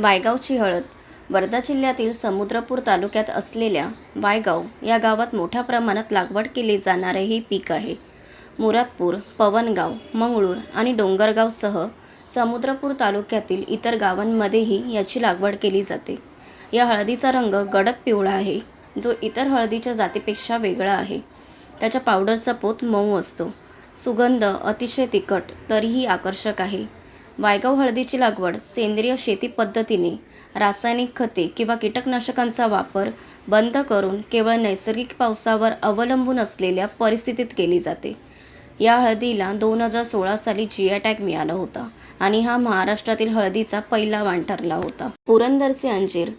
वायगावची हळद. वर्धा जिल्ह्यातील समुद्रपूर तालुक्यात असलेल्या वायगाव या गावात मोठ्या प्रमाणात लागवड केली जाणारे हे पीक आहे. मुरादपूर पवनगाव मंगळूर आणि डोंगरगावसह समुद्रपूर तालुक्यातील इतर गावांमध्येही याची लागवड केली जाते. या हळदीचा रंग गडद पिवळा आहे जो इतर हळदीच्या जातीपेक्षा वेगळा आहे. त्याच्या पावडरचा पोत मऊ असतो. सुगंध अतिशय तिखट तरीही आकर्षक आहे. वायगाव हळदीची लागवड सेंद्रिय शेती पद्धतीने रासायनिक खते किंवा कीटकनाशकांचा वापर बंद करून केवळ नैसर्गिक पावसावर अवलंबून असलेल्या परिस्थितीत केली जाते. या हळदीला दोन हजार सोळा साली जिया टॅग मिळाला होता आणि हा महाराष्ट्रातील हळदीचा पहिला वाण ठरला होता. पुरंदरचे अंजीर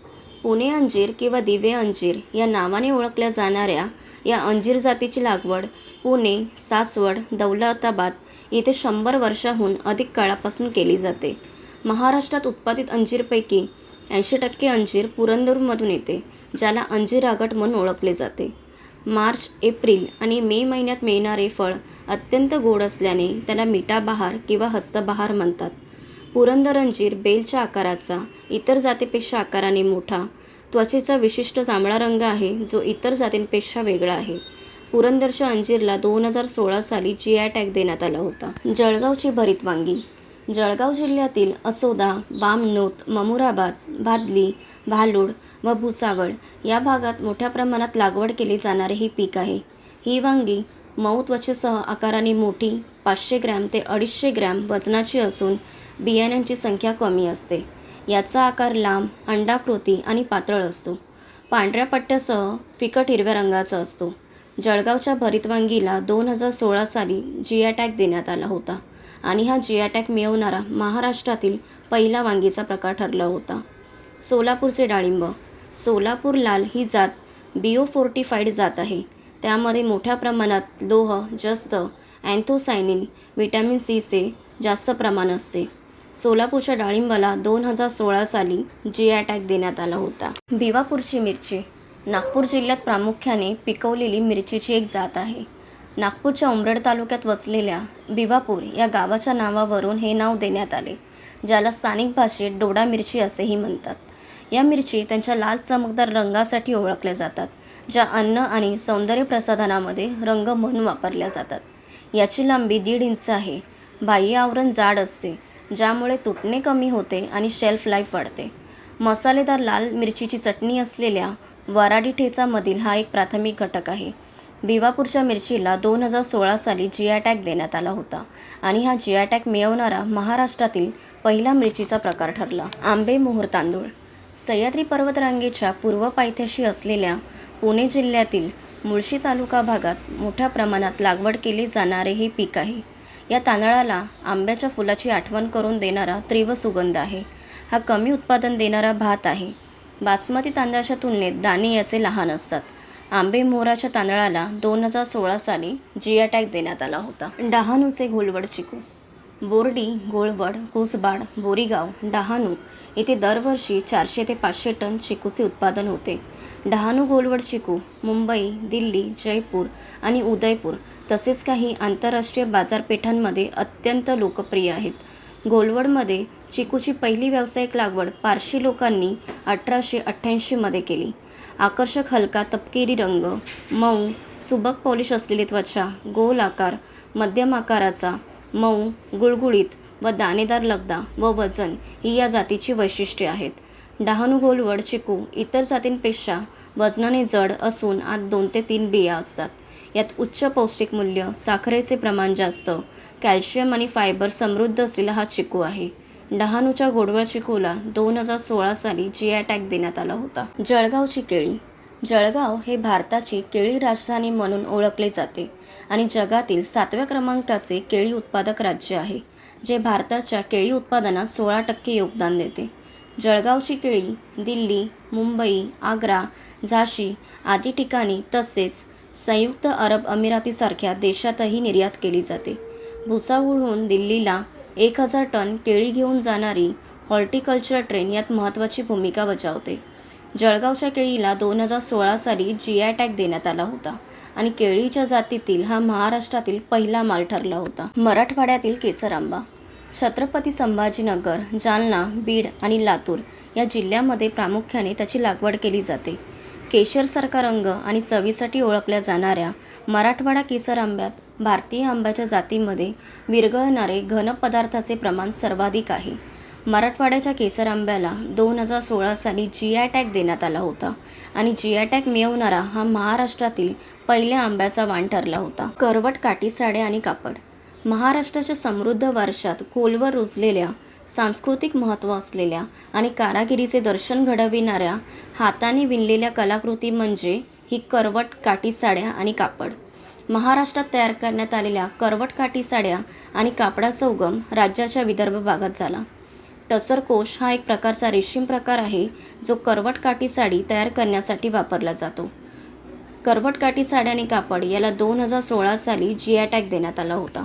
पुणे अंजीर किंवा दिवे अंजीर या नावाने ओळखल्या जाणाऱ्या या अंजीर जातीची लागवड पुणे सासवड दौलताबाद येथे शंभर वर्षाहून अधिक काळापासून केली जाते. महाराष्ट्रात उत्पादित अंजीरपैकी ऐंशी टक्के अंजीर पुरंदरमधून येते ज्याला अंजीर आगट म्हणून ओळखले जाते. मार्च एप्रिल आणि मे महिन्यात मिळणारे फळ अत्यंत गोड असल्याने त्याला मिठाबहार किंवा हस्तबहार म्हणतात. पुरंदर अंजीर बेलच्या आकाराचा इतर जातीपेक्षा आकाराने मोठा त्वचेचा विशिष्ट जांभळा रंग आहे जो इतर जातींपेक्षा वेगळा आहे. पुरंदरच्या अंजीरला दोन हजार सोळा साली जी आय टॅग देण्यात आला होता. जळगावची भरीत वांगी. जळगाव जिल्ह्यातील असोदा बामनोत ममुराबाद भादली भालूड व भुसावळ या भागात मोठ्या प्रमाणात लागवड केली जाणारे हे पीक आहे. ही वांगी मऊ त्वचेसह आकाराने मोठी पाचशे ग्रॅम ते अडीचशे ग्रॅम वजनाची असून बियाण्यांची संख्या कमी असते. याचा आकार लांब अंडाकृती आणि पातळ असतो. पांढऱ्या पट्ट्यासह फिकट हिरव्या रंगाचा असतो. जळगावच्या भरितवांगीला दोन हजार सोळा साली जिया टॅग देण्यात आला होता आणि हा जिया टॅग मिळवणारा महाराष्ट्रातील पहिला वांगीचा प्रकार ठरला होता. सोलापूरचे डाळिंब. सोलापूर लाल ही जात बिओ फोर्टिफाईड जात आहे. त्यामध्ये मोठ्या प्रमाणात लोह जस्त अँथोसायनिन व्हिटॅमिन सीचे जास्त प्रमाण असते. सोलापूरच्या डाळिंबाला दोन हजार सोळा साली जी आय टॅग देण्यात आला होता. भिवापूरची मिरची. नागपूर जिल्ह्यात प्रामुख्याने पिकवलेली मिरचीची एक जात आहे. नागपूरच्या उमरेड तालुक्यात वसलेल्या भिवापूर या गावाच्या नावावरून हे नाव देण्यात आले ज्याला स्थानिक भाषेत डोडा मिरची असेही म्हणतात. या मिरची त्यांच्या लाल चमकदार रंगासाठी ओळखल्या जातात ज्या अन्न आणि सौंदर्य प्रसाधनामध्ये रंग म्हणून वापरल्या जातात. याची लांबी दीड इंच आहे. बाह्य आवरण जाड असते ज्यामुळे तुटणे कमी होते आणि शेल्फ लाईफ वाढते. मसालेदार लाल मिरचीची चटणी असलेल्या वराडी ठेचामधील हा एक प्राथमिक घटक आहे. भिवापूरच्या मिरचीला दोन हजार सोळा साली जी टॅग देण्यात आला होता आणि हा जी टॅग मिळवणारा महाराष्ट्रातील पहिला मिरचीचा प्रकार ठरला. आंबे मोहर तांदूळ. सह्याद्री पर्वतरांगेच्या पूर्व पायथ्याशी असलेल्या पुणे जिल्ह्यातील मुळशी तालुका भागात मोठ्या प्रमाणात लागवड केली जाणारे हे पीक आहे. या तांदळाला आंब्याच्या फुलाची आठवण करून देणारा तीव्र सुगंध आहे. हा कमी उत्पादन देणारा भात आहे. बासमती तांदळाच्या तुलनेत दाणे याचे लहान असतात. आंबे मोहराच्या तांदळाला दोन हजार सोळा साली जिया टॅग देण्यात आला होता. डहाणूचे घोलवड चिकू बोर्डी गोळवड कुसबाड बोरीगाव डहाणू येथे दरवर्षी चारशे ते पाचशे टन चिकूचे उत्पादन होते. डहाणू गोलवड चिकू मुंबई दिल्ली जयपूर आणि उदयपूर तसेच काही आंतरराष्ट्रीय बाजारपेठांमध्ये अत्यंत लोकप्रिय आहेत. गोलवडमध्ये चिकूची पहिली व्यावसायिक लागवड पारशी लोकांनी अठराशे अठ्ठ्याऐंशीमध्ये केली. आकर्षक हलका तपकिरी रंग मऊ सुबक पॉलिश असलेली त्वचा गोल आकार मध्यम आकाराचा मऊ गुळगुळीत व दाणेदार लगदा व वजन ही या जातीची वैशिष्ट्ये आहेत. डहाणू गोलवड चिकू इतर जातींपेक्षा वजनाने जड असून आत दोन ते तीन बिया असतात. यात उच्च पौष्टिक मूल्य साखरेचे प्रमाण जास्त कॅल्शियम आणि फायबर समृद्ध असलेला हा चिकू आहे. डहाणूच्या गोडवळ चिकूला दोन हजार सोळा साली जी आय टॅग देण्यात आला होता. जळगावची केळी. जळगाव हे भारताची केळी राजधानी म्हणून ओळखले जाते आणि जगातील सातव्या क्रमांकाचे केळी उत्पादक राज्य आहे जे भारताच्या केळी उत्पादनात सोळा टक्के योगदान देते. जळगावची केळी दिल्ली मुंबई आग्रा झाशी आदी ठिकाणी तसेच संयुक्त अरब अमिरातीसारख्या देशातही निर्यात केली जाते. भुसावळहून दिल्लीला एक हजार टन केळी घेऊन जाणारी हॉर्टिकल्चर ट्रेन यात महत्त्वाची भूमिका बजावते. जळगावच्या केळीला दोन हजार सोळा साली जी आय टॅग देण्यात आला होता आणि केळीच्या जातीतील हा महाराष्ट्रातील पहिला माल ठरला होता. मराठवाड्यातील केसर आंबा छत्रपती संभाजीनगर जालना बीड आणि लातूर या जिल्ह्यामध्ये प्रामुख्याने त्याची लागवड केली जाते. केशरसारखा रंग आणि चवीसाठी ओळखल्या जाणाऱ्या मराठवाडा केसर आंब्यात भारतीय आंब्याच्या जातीमध्ये विरघळणारे घन पदार्थाचे प्रमाण सर्वाधिक आहे. मराठवाड्याच्या केसर आंब्याला दोन हजार सोळा साली जी आय टॅग देण्यात आला होता आणि जी आय टॅग मिळवणारा हा महाराष्ट्रातील पहिल्या आंब्याचा वाण ठरला होता. करवट काठी साड्या आणि कापड. महाराष्ट्राच्या समृद्ध वर्षात खोलवर रुजलेल्या सांस्कृतिक महत्त्व असलेल्या आणि कारागिरीचे दर्शन घडविणाऱ्या हाताने विणलेल्या कलाकृती म्हणजे ही करवट काठी साड्या आणि कापड. महाराष्ट्रात तयार करण्यात आलेल्या करवटकाठी साड्या आणि कापडाचा उगम राज्याच्या विदर्भ भागात झाला. टसरकोश हा एक प्रकारचा रेशीम प्रकार आहे जो करवटकाठी साडी तयार करण्यासाठी वापरला जातो. करवटकाठी साड्या आणि कापड याला दोन हजार सोळा साली जी आय टॅग देण्यात आला होता.